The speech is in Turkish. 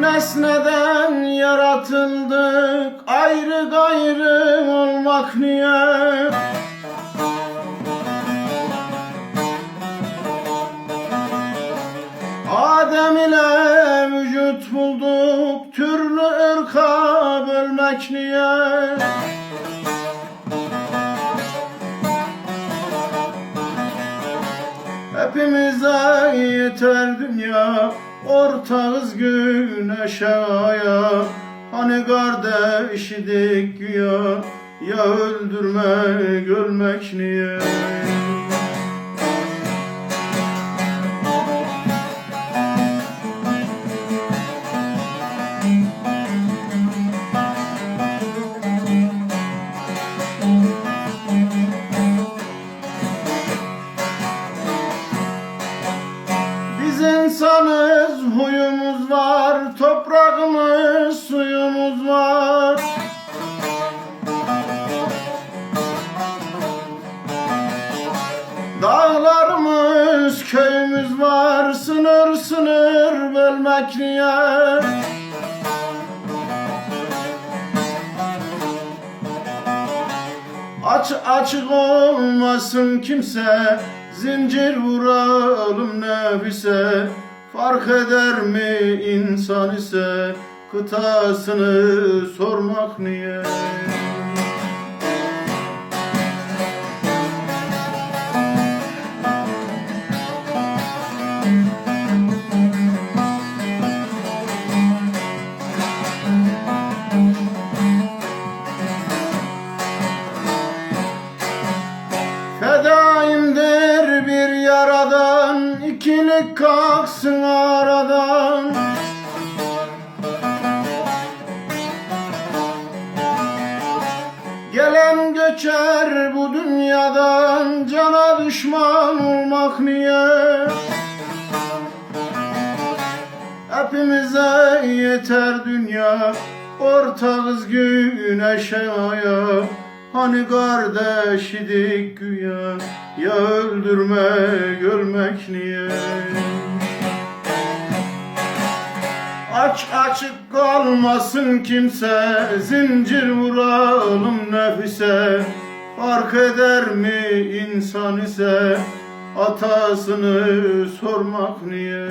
nesneden yaratıldık Ayrı gayrı olmak niye? Adem ile vücut bulduk Türlü ırka bölmek niye? Hepimize yeter dünya Ortağız güneşe aya Hani kardeş idik güya. Ya öldürme görmek niye insanız, huyumuz var, toprağımız, suyumuz var. Dağlarımız, köyümüz var, sınır sınır bölmek niye? Aç açık olmasın kimse Zincir vuralım nefise Fark eder mi insan ise Kıtasını sormak niye ikilik kalksın aradan. Gelen göçer bu dünyadan Cana düşman olmak niye? Hepimize yeter dünya Ortağız güneşe aya Hani kardeş idik güya Ya öldürme görmek niye? Aç açık kalmasın kimse Zincir vuralım nefise. Fark eder mi insan ise Atasını sormak niye